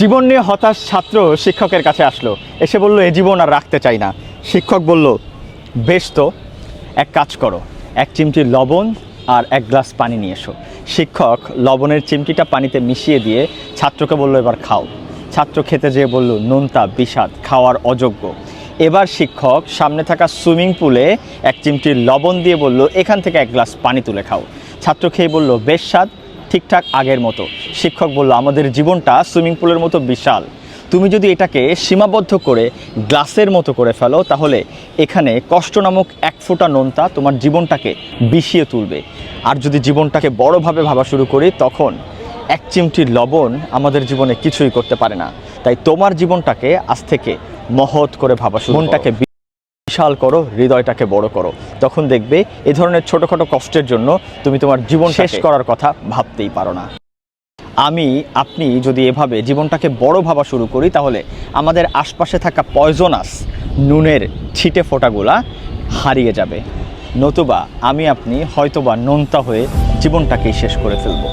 জীবন নিয়ে হতাশ ছাত্র শিক্ষকের কাছে আসলো। এসে বলল, এ জীবন আর রাখতে চাই না। শিক্ষক বলল, বেশ তো, এক কাজ করো। এক চিমটি লবণ আর এক গ্লাস পানি নিয়ে এসো। শিক্ষক লবণের চিমটিটা পানিতে মিশিয়ে দিয়ে ছাত্রকে বলল, এবার খাও। ছাত্র খেতে যেয়ে বলল, নোনতা, বিষাদ, খাওয়ার অযোগ্য। এবার শিক্ষক সামনে থাকা সুইমিং পুলে এক চিমটি লবণ দিয়ে বলল, এখান থেকে এক গ্লাস পানি তুলে খাও। ছাত্র খেয়ে বলল, বেশ স্বাদ। ঠিকঠাক আগের মতো। শিক্ষক বলল, আমাদের জীবনটা সুইমিং পুলের মতো বিশাল। তুমি যদি এটাকে সীমাবদ্ধ করে গ্লাসের মতো করে ফেলো, তাহলে এখানে কষ্ট নামক এক ফোঁটা নোনতা তোমার জীবনটাকে বিষিয়ে তুলবে। আর যদি জীবনটাকে বড়ভাবে ভাবা শুরু করি, তখন এক চিমটি লবণ আমাদের জীবনে কিছুই করতে পারে না। তাই তোমার জীবনটাকে আজ থেকে মহৎ করে ভাবা শুরু মনটাকে বিশাল করো হৃদয়টাকে বড় করো। তখন দেখবে এ ধরনের ছোটোখাটো কষ্টের জন্য তুমি তোমার জীবন শেষ করার কথা ভাবতেই পারো না। আমি আপনি যদি এভাবে জীবনটাকে বড় ভাবা শুরু করি তাহলে আমাদের আশপাশে থাকা পয়জনাস নুনের ছিটে ফোঁটাগুলা হারিয়ে যাবে। নতুবা আমি আপনি হয়তোবা নোনতা হয়ে জীবনটাকেই শেষ করে ফেলব।